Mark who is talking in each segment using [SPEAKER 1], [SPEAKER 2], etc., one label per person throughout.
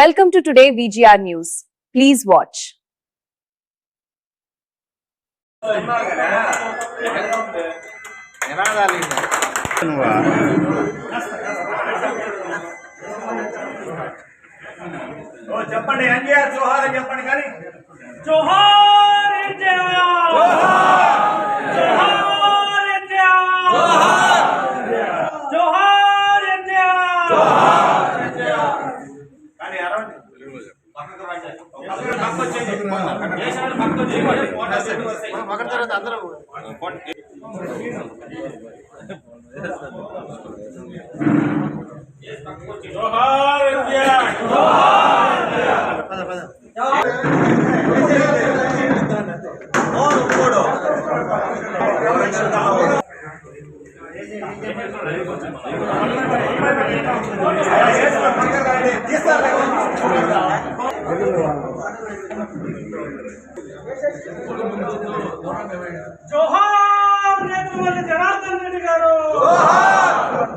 [SPEAKER 1] Welcome to today VGR News. Please watch.
[SPEAKER 2] ఓ చెప్పండి ఎన్టీఆర్ జోహార్ అని చెప్పండి కానీ
[SPEAKER 3] జోహార్ ఇండియా జోహార్ ఇండియా జోహార్
[SPEAKER 2] ఒకటి తర్వాత అందరూ పద పద తీస్తారు
[SPEAKER 3] జోహార్ నేత్రమల్లి జనార్దన్ రెడ్డి గారు.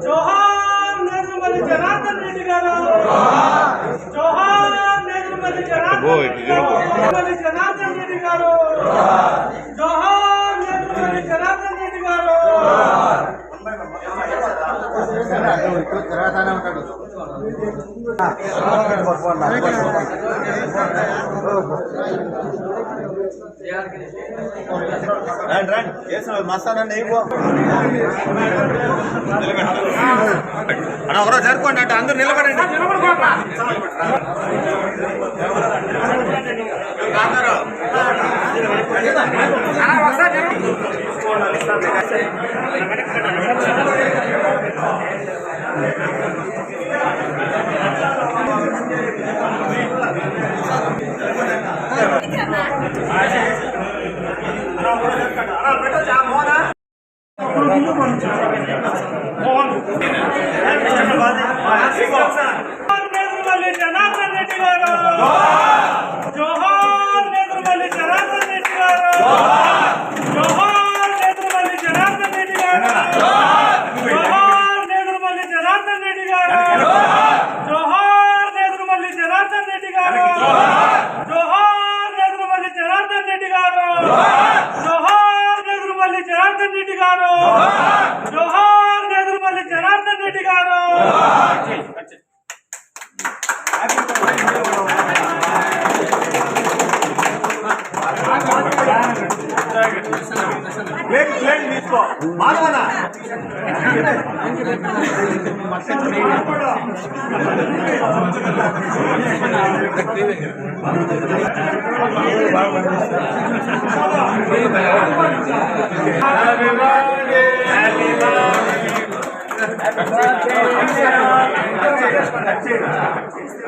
[SPEAKER 3] జోహార్ నేత్రమల్లి జనార్దన్ రెడ్డి గారు జోహార్ నేత్రమల్లి జనార్దన్ రెడ్డి గారు నేత్రమల్లి జనార్దన్ రెడ్డి గారు జోహార్ నేత్రమల్లి జనార్దన్ రెడ్డి గారు
[SPEAKER 2] రండి రండి. చేసిన మస్తానండి అన్న ఒకరో జరుపుకోండి అంటే అందరూ నిలబడండి. అందరూ.
[SPEAKER 3] কোন
[SPEAKER 2] ప్లేట్ ప్లేట్ తీసుకో. మాధవన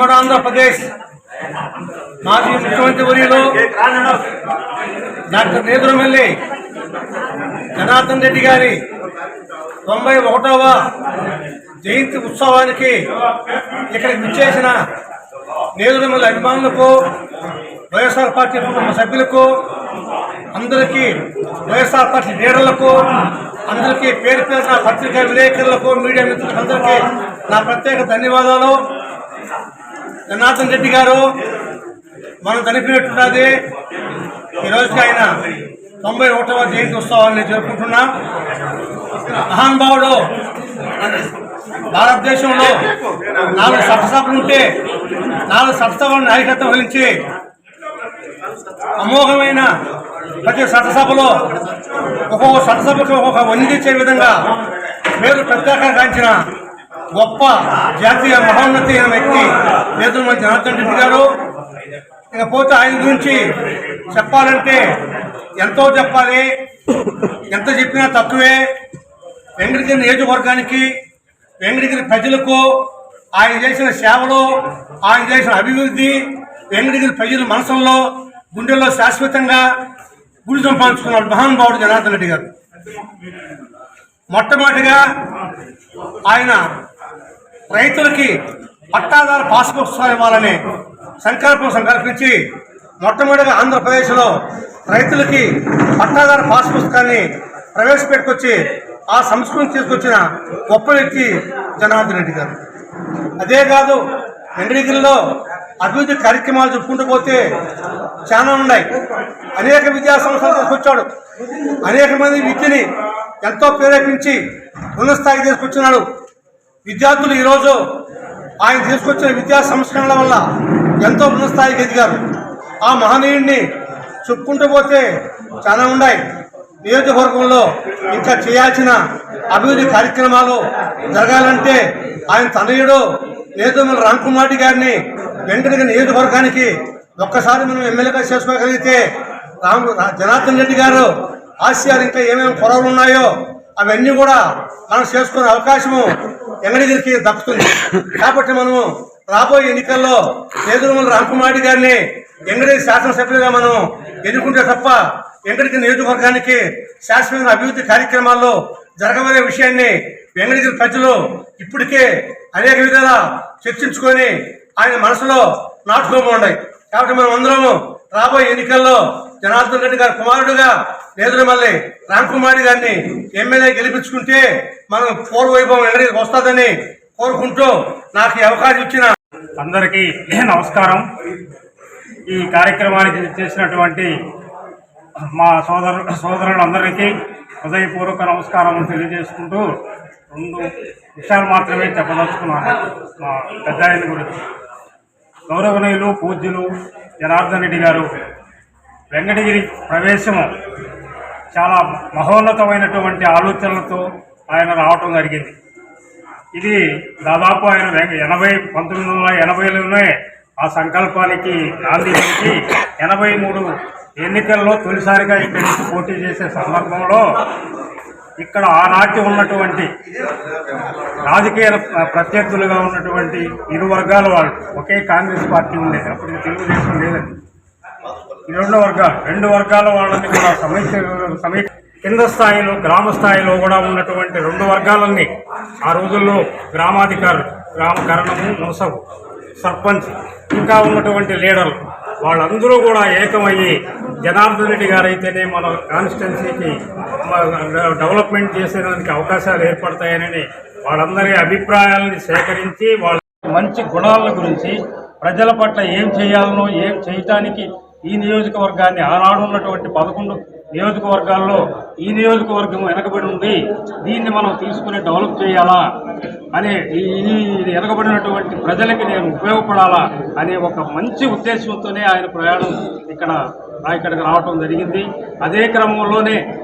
[SPEAKER 4] ఉమ్మడి ఆంధ్రప్రదేశ్ మాజీ ముఖ్యమంత్రి వర్యులు డాక్టర్ నేదురమెల్లి జనార్దన్ రెడ్డి గారి తొంభై ఒకటవ జయంతి ఉత్సవానికి ఇక్కడికి విచ్చేసిన నేదురమెల్లి అభిమానులకు వైఎస్ఆర్ పార్టీ కుటుంబ సభ్యులకు అందరికీ వైఎస్ఆర్ పార్టీ లీడర్లకు అందరికీ పేరు పేరున పత్రికా విలేకరులకు మీడియా మిత్రులకు అందరికీ నా ప్రత్యేక ధన్యవాదాలు. జనార్దన్ రెడ్డి గారు మనం కనిపినట్టున్నది ఈ రోజుకి ఆయన తొంభై ఒకటవ జయంతి ఉత్సవాన్ని జరుపుకుంటున్నా. మహానుభావుడు భారతదేశంలో నాలుగు చట్టసభలు ఉంటే నాలుగు చట్టసభల నాయకత్వం వహించి అమోఘమైన ప్రతి చట్టసభలో ఒక్కొక్క చట్టసభకు ఒక్కొక్క వందించే విధంగా పేరు ప్రత్యేకంగా గొప్ప జాతీయ మహోన్నతి వ్యక్తి నేతలు మన జనార్దన్ రెడ్డి గారు ఇకపోతే ఆయన గురించి చెప్పాలంటే ఎంతో చెప్పాలి. ఎంత చెప్పినా తక్కువే. వెంకటగిరి నియోజకవర్గానికి వెంకటగిరి ప్రజలకు ఆయన చేసిన సేవలు ఆయన చేసిన అభివృద్ధి వెంకటగిరి ప్రజల మనసుల్లో గుండెల్లో శాశ్వతంగా గుడి సంపాదించుకున్నాడు మహానుభావుడు జనార్దన్ రెడ్డి గారు. మొట్టమొదటిగా ఆయన రైతులకి పట్టాదారు పాస్ పుస్తకాలు ఇవ్వాలని సంకల్పం సంకల్పించి మొట్టమొదటిగా ఆంధ్రప్రదేశ్లో రైతులకి పట్టాదారు పాస్ పుస్తకాన్ని ప్రవేశపెట్టుకొచ్చి ఆ సంస్కృతిని తీసుకొచ్చిన గొప్ప వ్యక్తి జనార్దన్ రెడ్డి గారు. అదే కాదు ఎండ్రిగిరిలో అభివృద్ధి కార్యక్రమాలు చెప్పుకుంటూ పోతే చాలా ఉన్నాయి. అనేక విద్యా సంస్థలు తీసుకొచ్చాడు. అనేక మంది విద్యని ఎంతో ప్రేరేపించి ఉన్నత స్థాయికి తీసుకొచ్చినాడు. విద్యార్థులు ఈరోజు ఆయన తీసుకొచ్చిన విద్యా సంస్కరణల వల్ల ఎంతో ఉన్నస్థాయికి ఎదిగారు. ఆ మహనీయుడిని చెప్పుకుంటూ పోతే చాలా ఉన్నాయి. నియోజకవర్గంలో ఇంకా చేయాల్సిన అభివృద్ధి కార్యక్రమాలు జరగాలంటే ఆయన తనయుడు నేతృత్వం రామ్కుమారి గారిని వెంకటగిరి నియోజకవర్గానికి ఒక్కసారి మనం ఎమ్మెల్యేగా చేసుకోగలిగితే రామ్ జనార్దన్ రెడ్డి గారు ఆసియాలు ఇంకా ఏమేమి కొరవలు ఉన్నాయో అవన్నీ కూడా మనం చేసుకునే అవకాశము ఎంగడిగిరికి దక్కుతుంది. కాబట్టి మనము రాబోయే ఎన్నికల్లో నేదురుమల రామకుమారి గారిని వెంకటగిరి శాసనసభ్యులుగా మనం ఎన్నుకుంటే తప్ప వెంకటగిరి నియోజకవర్గానికి శాశ్వత అభివృద్ధి కార్యక్రమాల్లో జరగబోయే విషయాన్ని వెంకటగిరి ప్రజలు ఇప్పటికే అనేక విధాలా చర్చించుకొని ఆయన మనసులో నాటుకోబోన్నాయి కాబట్టి మనం అందరము రాబోయే ఎన్నికల్లో జనార్దన్ రెడ్డి గారి కుమారుడుగా నేదురుమల్లి రామ్కుమారి గారిని ఎమ్మెల్యే గెలిపించుకుంటే మనం పూర్వవైభవం ఎక్కడికి వస్తుందని కోరుకుంటూ నాకు ఈ అవకాశం ఇచ్చిన
[SPEAKER 3] అందరికీ నమస్కారం. ఈ కార్యక్రమానికి చేసినటువంటి మా సోదరు సోదరులందరికీ హృదయపూర్వక నమస్కారం తెలియజేసుకుంటూ రెండు విషయాలు మాత్రమే చెప్పదలుచుకున్నాను. మా పెద్ద గురించి. గౌరవనీయులు పూజ్యులు జనార్దన్ రెడ్డి గారు వెంకటగిరి ప్రవేశము చాలా మహోన్నతమైనటువంటి ఆలోచనలతో ఆయన రావటం జరిగింది. ఇది దాదాపు ఆయన ఎనభై పంతొమ్మిది వందల ఎనభైలోనే ఆ సంకల్పానికి నాంది పలికి ఎనభై మూడు ఎన్నికల్లో తొలిసారిగా ఇక్కడి నుంచి పోటీ చేసే సందర్భంలో ఇక్కడ ఆనాటి ఉన్నటువంటి రాజకీయ ప్రత్యర్థులుగా ఉన్నటువంటి ఇరు వర్గాల వాళ్ళు ఒకే కాంగ్రెస్ పార్టీ ఉండేది. అప్పుడు తెలుగుదేశం లేదండి. ఈ రెండు వర్గాలు రెండు వర్గాల వాళ్ళని కూడా సమీక్ష సమీ కింద స్థాయిలో గ్రామ స్థాయిలో కూడా ఉన్నటువంటి రెండు వర్గాలన్నీ ఆ రోజుల్లో గ్రామాధికారులు గ్రామ కరణము సర్పంచ్ ఇంకా ఉన్నటువంటి లీడర్లు. వాళ్ళందరూ కూడా ఏకమయ్యి జనార్దన్ రెడ్డి గారు అయితేనే మన కాన్స్టిట్యున్సీకి డెవలప్మెంట్ చేసేదానికి అవకాశాలు ఏర్పడతాయని వాళ్ళందరి అభిప్రాయాలని సేకరించి వాళ్ళ మంచి గుణాల గురించి ప్రజల పట్ల ఏం చేయాలనో ఏం చేయటానికి ఈ నియోజకవర్గాన్ని ఆనాడు ఉన్నటువంటి పదకొండు నియోజకవర్గాల్లో ఈ నియోజకవర్గం వెనకబడి ఉంది. దీన్ని మనం తీసుకుని డెవలప్ చేయాలా అనే ఈ వెనకబడినటువంటి ప్రజలకి నేను ఉపయోగపడాలా అనే ఒక మంచి ఉద్దేశంతోనే ఆయన ప్రయాణం ఇక్కడ ఇక్కడికి రావటం జరిగింది. అదే క్రమంలోనే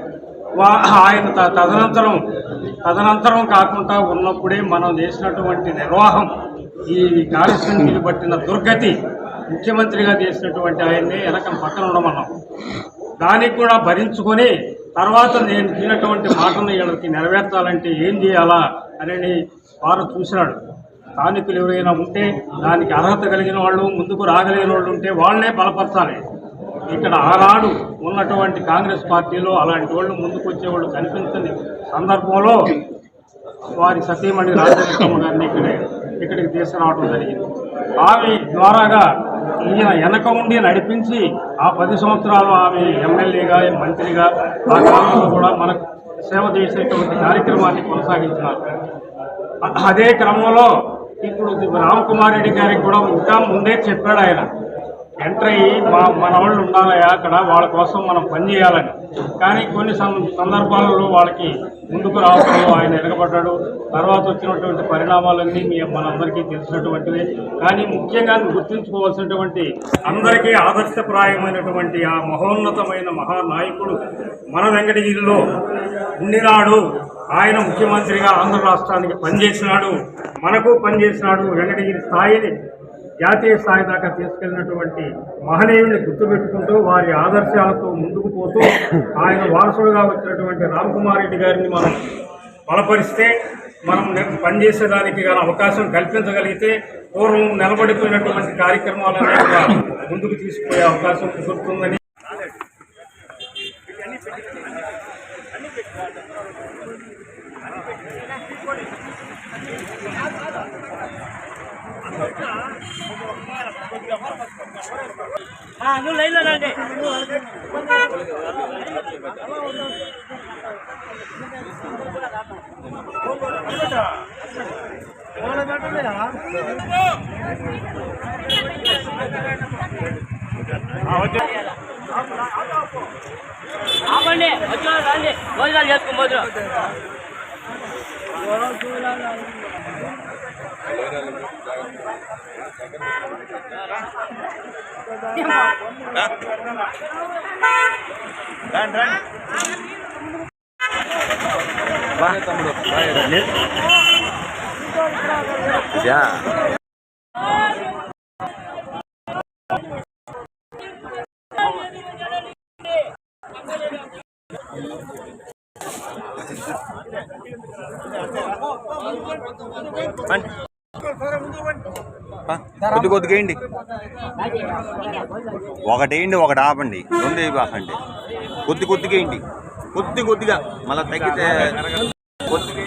[SPEAKER 3] వా- ఆయన త- తదనంతరం తదనంతరం కాకుండా ఉన్నప్పుడే మనం చేసినటువంటి నిర్వాహం ఈ కాన్స్టిట్యూన్సీకి పట్టిన దుర్గతి ముఖ్యమంత్రిగా చేసినటువంటి ఆయన్ని వెనక పక్కన ఉండమన్నాం. దానికి కూడా భరించుకొని తర్వాత నేను ఇచ్చినటువంటి మాటను వీళ్ళకి నెరవేర్చాలంటే ఏం చేయాలా అని వారు చూసినాడు. స్థానికులు ఎవరైనా ఉంటే దానికి అర్హత కలిగిన వాళ్ళు ముందుకు రాగలిగిన వాళ్ళు ఉంటే వాళ్ళనే బలపరచాలి. ఇక్కడ ఆనాడు ఉన్నటువంటి కాంగ్రెస్ పార్టీలో అలాంటి వాళ్ళు ముందుకు వచ్చేవాళ్ళు కనిపించని సందర్భంలో వారి సతీమణి రాజలక్ష్మ గారిని ఇక్కడే ఇక్కడికి తీసుకురావడం జరిగింది. ఆమె ద్వారాగా ఈయన వెనక ఉండి నడిపించి ఆ పది సంవత్సరాలు ఆమె ఎమ్మెల్యేగా మంత్రిగా ఆ కాలంలో కూడా మనకు సేవ చేసేటువంటి కార్యక్రమాన్ని కొనసాగించినారు. అదే క్రమంలో ఇప్పుడు రామకుమార్ రెడ్డి గారికి కూడా ఇంకా ముందే చెప్పాడు ఆయన. ఎంటర్ అయ్యి మా మన వాళ్ళు ఉండాలయా అక్కడ వాళ్ళ కోసం మనం పనిచేయాలని కానీ కొన్ని సందర్భాలలో వాళ్ళకి ముందుకు రావడంలో ఆయన ఎరగబడ్డాడు. తర్వాత వచ్చినటువంటి పరిణామాలన్నీ మీ మనందరికీ తెలిసినటువంటివి. కానీ ముఖ్యంగా గుర్తుంచుకోవాల్సినటువంటి అందరికీ ఆదర్శప్రాయమైనటువంటి ఆ మహోన్నతమైన మహానాయకుడు మన వెంకటగిరిలో ఉండినాడు. ఆయన ముఖ్యమంత్రిగా ఆంధ్ర రాష్ట్రానికి పనిచేసినాడు. మనకు పనిచేసినాడు వెంకటగిరి స్థాయిని. జాతీయ స్థాయి దాకా తీసుకెళ్ళినటువంటి మహనీయుడిని గుర్తుపెట్టుకుంటూ వారి ఆదర్శాలతో ముందుకు పోతూ ఆయన వారసుడుగా వచ్చినటువంటి రామ్కుమార్ రెడ్డి గారిని మనం బలపరిస్తే మనం పనిచేసేదానికి గల అవకాశం కల్పించగలిగితే పూర్వం నిలబడిపోయినటువంటి కార్యక్రమాలను ముందుకు తీసుకుపోయే అవకాశం కుదురుతుందని
[SPEAKER 5] ఆపండి వచ్చిన రండి భోజనాలు Ya.
[SPEAKER 2] Mana? కొద్ది కొద్దిగా వేయండి. ఒకటి వేయండి ఒకటి ఆపండి. రెండు వేయబాకండి. కొద్ది కొద్దిగా వేయండి. కొద్ది కొద్దిగా. మళ్ళీ తగ్గితే కొద్దిగా